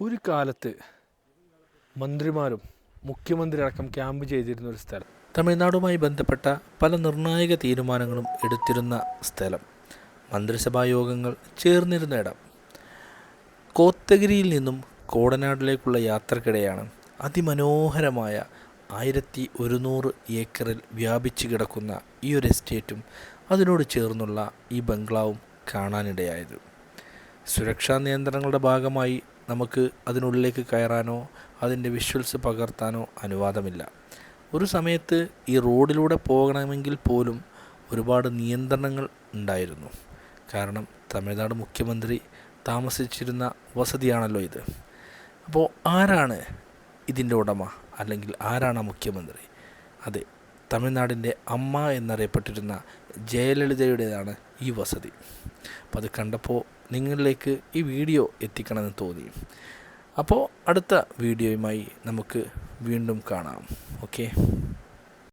ഒരു കാലത്ത് മന്ത്രിമാരും മുഖ്യമന്ത്രി അടക്കം ക്യാമ്പ് ചെയ്തിരുന്ന ഒരു സ്ഥലം. തമിഴ്നാടുമായി ബന്ധപ്പെട്ട പല നിർണായക തീരുമാനങ്ങളും എടുത്തിരുന്ന സ്ഥലം. മന്ത്രിസഭാ യോഗങ്ങൾ ചേർന്നിരുന്ന ഇടം. കോത്തഗിരിയിൽ നിന്നും കോടനാടിലേക്കുള്ള യാത്രക്കിടെയാണ് അതിമനോഹരമായ ആയിരത്തി ഒരുന്നൂറ് ഏക്കറിൽ വ്യാപിച്ചു കിടക്കുന്ന ഈ ഒരു എസ്റ്റേറ്റും അതിനോട് ചേർന്നുള്ള ഈ ബംഗ്ലാവും കാണാനിടയായത്. സുരക്ഷാ നിയന്ത്രണങ്ങളുടെ ഭാഗമായി നമുക്ക് അതിനുള്ളിലേക്ക് കയറാനോ അതിന്റെ വിഷ്വൽസ് പകർത്താനോ അനുവാദമില്ല. ഒരു സമയത്ത് ഈ റോഡിലൂടെ പോകണമെങ്കിൽ പോലും ഒരുപാട് നിയന്ത്രണങ്ങൾ ഉണ്ടായിരുന്നു. കാരണം തമിഴ്നാട് മുഖ്യമന്ത്രി താമസിച്ചിരുന്ന വസതിയാണല്ലോ ഇത്. അപ്പോൾ ആരാണ് ഇതിന്റെ ഉടമ? അല്ലെങ്കിൽ ആരാണ് മുഖ്യമന്ത്രി? അതെ തമിഴ്നാടിന്റെ അമ്മ എന്നറിയപ്പെട്ടിരുന്ന ജയലളിതയുടേതാണ് ഈ വസതി. അപ്പോൾ അത് കണ്ടപ്പോൾ നിങ്ങളിലേക്ക് ഈ വീഡിയോ എത്തിക്കണമെന്ന് തോന്നി. അപ്പോൾ അടുത്ത വീഡിയോയുമായി നമുക്ക് വീണ്ടും കാണാം. ഓക്കെ?